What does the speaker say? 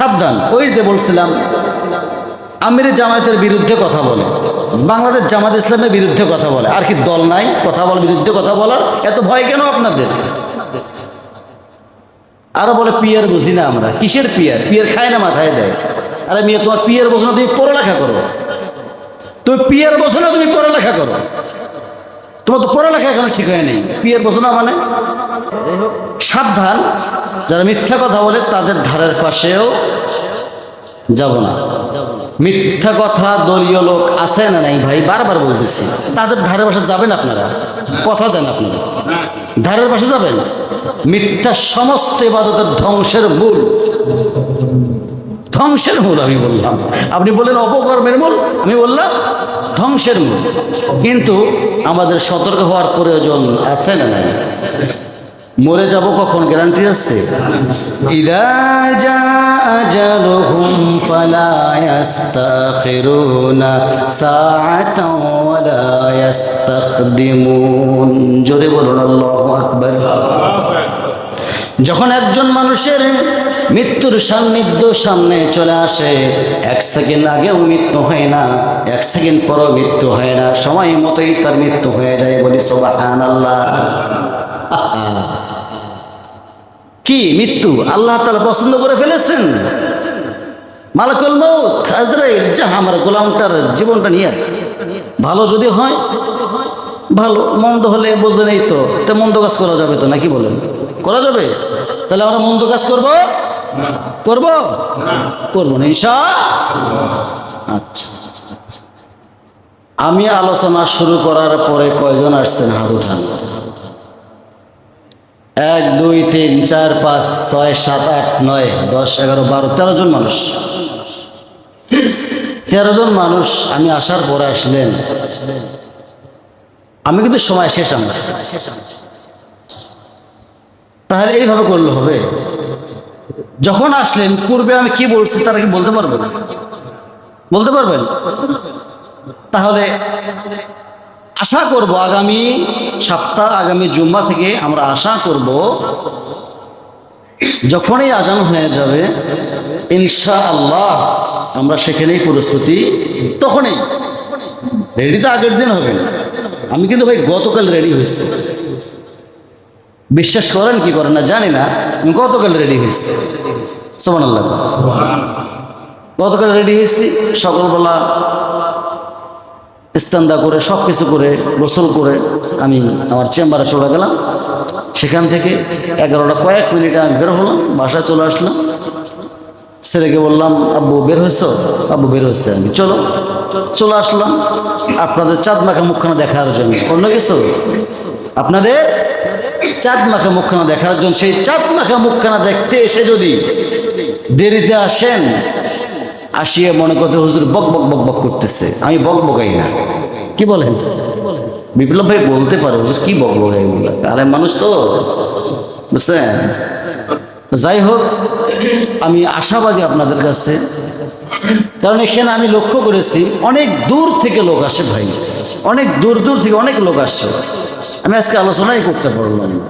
সাবধান। ওই যে বলছিলাম আমির জামায়াতের বিরুদ্ধে কথা বলে বাংলাদেশ জামাত ইসলামের বিরুদ্ধে কথা বলে। আর কি দল নাই কথা বল বিরুদ্ধে কথা বলার এত ভয় কেন আপনাদের? আরও বলে পিয়ার বুঝি না আমরা। কিসের পিয়ার? পিয়ার খায় না মাথায় দেয়। আরে মেয়ে তোমার পিয়ার বোঝো না তুমি পড়ালেখা করো। তুমি পিয়ার বোঝো না তুমি পড়ালেখা করো। তোমার তো পড়ালেখা এখনও ঠিক হয় নাই। পিয়ার বোঝো না মানে? সাবধান যারা মিথ্যা কথা বলে তাদের ধারের পাশেও যাব না। মিথ্যা কথা দলীয় লোক আছে না নাই ভাই? বারবার বলতেছি। তাদের ধারের পাশে যাবেন আপনারা? কথা দেন আপনারা। ধারের পাশে যাবেন? মিথ্যা সমস্ত ইবাদতের ধ্বংসের মূল। ধ্বংসের মূল আমি বললাম। আপনি বললেন অপকর্মের মূল, আমি বললাম ধ্বংসের মূল। কিন্তু আমাদের সতর্ক হওয়ার প্রয়োজন আছে না নাই? মরে যাব কখন? গ্যারান্টি আছে? জোরে বলুন, আল্লাহু যখন একজন মানুষের মৃত্যুর সান্নিধ্য সামনে চলে আসে, এক সেকেন্ড আগেও মৃত্যু হয় না, এক সেকেন্ড পরও মৃত্যু হয় না। সময় মতোই তার মৃত্যু হয়ে যায় বলি সোবাহান আল্লাহ কি মৃত্যু? আল্লাহ তালা পছন্দ করে ফেলেছেন। মালাকুল মৌত আজরাইল যা আমার গোলামটার জীবনটা নিয়ে ভালো যদি হয়, ভালো, মন্দ হলে বোঝে নেই তো, তা মন্দ কাজ করা যাবে তো নাকি বলেন? করা যাবে? তাহলে আমরা মন্দ কাজ করব? করব? করব না ঈশা আচ্ছা। আমি আলোচনা শুরু করার পরে কয়জন আসছেন? হাত উঠান। এক, দুই, তিন, চার, পাঁচ, ছয়, সাত, আট, নয়, দশ, এগারো, বারো, তেরো জন মানুষ। তেরো জন মানুষ আমি আসার পরে আসলেন। আমি কিন্তু সময় শেষ আমার। তাহলে এইভাবে করলে হবে? যখন আসলেন, পূর্বে আমি কি বলছি তারা কি বলতে পারবেন? বলতে পারবেন? তাহলে আশা করব আগামী সপ্তাহ, আগামী জুম্মা থেকে আমরা আশা করব যখনই আজান হয়ে যাবে ইনশা আল্লাহ আমরা সেখানেই প্রস্তুতি, তখনই। রেডি তো আগের দিন হবে। আমি কিন্তু ভাই গতকাল রেডি হয়েছি। বিশ্বাস করেন কি করেন না, জানি না, আমি গতকাল রেডি হয়েছি। সোমান আল্লাহ গতকাল রেডি হয়েছি, সকালবেলা ইস্তান্দা করে, সব কিছু করে, গোসল করে আমি আমার চেম্বারে চলে গেলাম। সেখান থেকে এগারোটা কয়েক মিনিটে আমি বের হলাম, বাসায় চলে আসলাম। ছেলেকে বললাম, আব্বু, বের হয়েছ? আব্বু, বের হয়েছে আমি। চলো। চলে আসলাম। আপনাদের চাঁদ মাখা মুখখানা দেখার জন্য। অন্য কিছু? আপনাদের চাঁদ মাখা মুখখানা দেখার জন্য। সেই চাঁদ মাখা মুখখানা দেখতে এসে যদি দেরিতে আসেন আসিয়ে মনে করতে হুজুর বক বক বক বক করতেছে। আমি বক বকাই না। কি বলেন? বিপ্লব ভাই বলতে পারে হুজুর কি বক বকাই বলে? আরে মানুষ তো বুঝছেন? যাই হোক আমি আশাবাদী আপনাদের কাছে কারণ এখানে আমি লক্ষ্য করেছি অনেক দূর থেকে লোক আসে ভাই। অনেক দূর দূর থেকে অনেক লোক আসে। আমি আজকে আলোচনাই করতে পারলাম না।